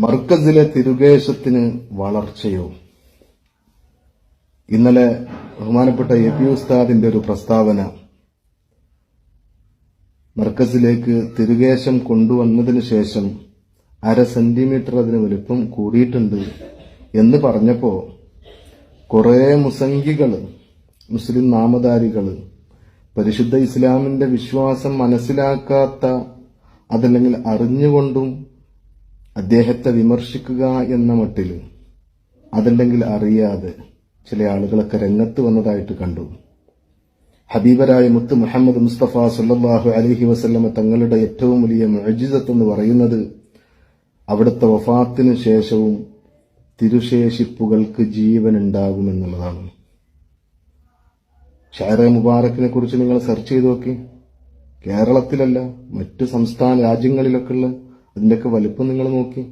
മർക്കസിലെ തിരുകേശത്തിന് വളർച്ചയോ? ഇന്നലെ ബഹുമാനപ്പെട്ട A P ഉസ്താദിന്റെ ഒരു പ്രസ്താവന മർക്കസിലേക്ക് തിരുകേശം കൊണ്ടുവന്നതിന് ശേഷം അര സെന്റിമീറ്റർ അതിന് വലുപ്പം കൂടിയിട്ടുണ്ട് എന്ന് പറഞ്ഞപ്പോ കുറെ മുസംഗികൾ മുസ്ലിം നാമധാരികൾ പരിശുദ്ധ ഇസ്ലാമിന്റെ വിശ്വാസം മനസ്സിലാക്കാത്ത അതല്ലെങ്കിൽ അറിഞ്ഞുകൊണ്ടും അദ്ദേഹത്തെ വിമർശിക്കുക എന്ന മട്ടിൽ അതല്ലെങ്കിൽ അറിയാതെ ചില ആളുകളൊക്കെ രംഗത്ത് വന്നതായിട്ട് കണ്ടു. ഹബീബരായ മുത്ത് മുഹമ്മദ് മുസ്തഫ സല്ലാഹു അലഹി വസല്ലമ തങ്ങളുടെ ഏറ്റവും വലിയ മജിസത്ത് എന്ന് പറയുന്നത് അവിടുത്തെ വഫാത്തിന് ശേഷവും തിരുശേഷിപ്പുകൾക്ക് ജീവൻ ഉണ്ടാകുമെന്നുള്ളതാണ് ഷാറെ മുബാറക്കിനെ കുറിച്ച് നിങ്ങൾ സെർച്ച് ചെയ്ത് നോക്കി. കേരളത്തിലല്ല മറ്റു സംസ്ഥാന രാജ്യങ്ങളിലൊക്കെ ഉള്ള അതിന്റെയൊക്കെ വലിപ്പം നിങ്ങൾ നോക്കി.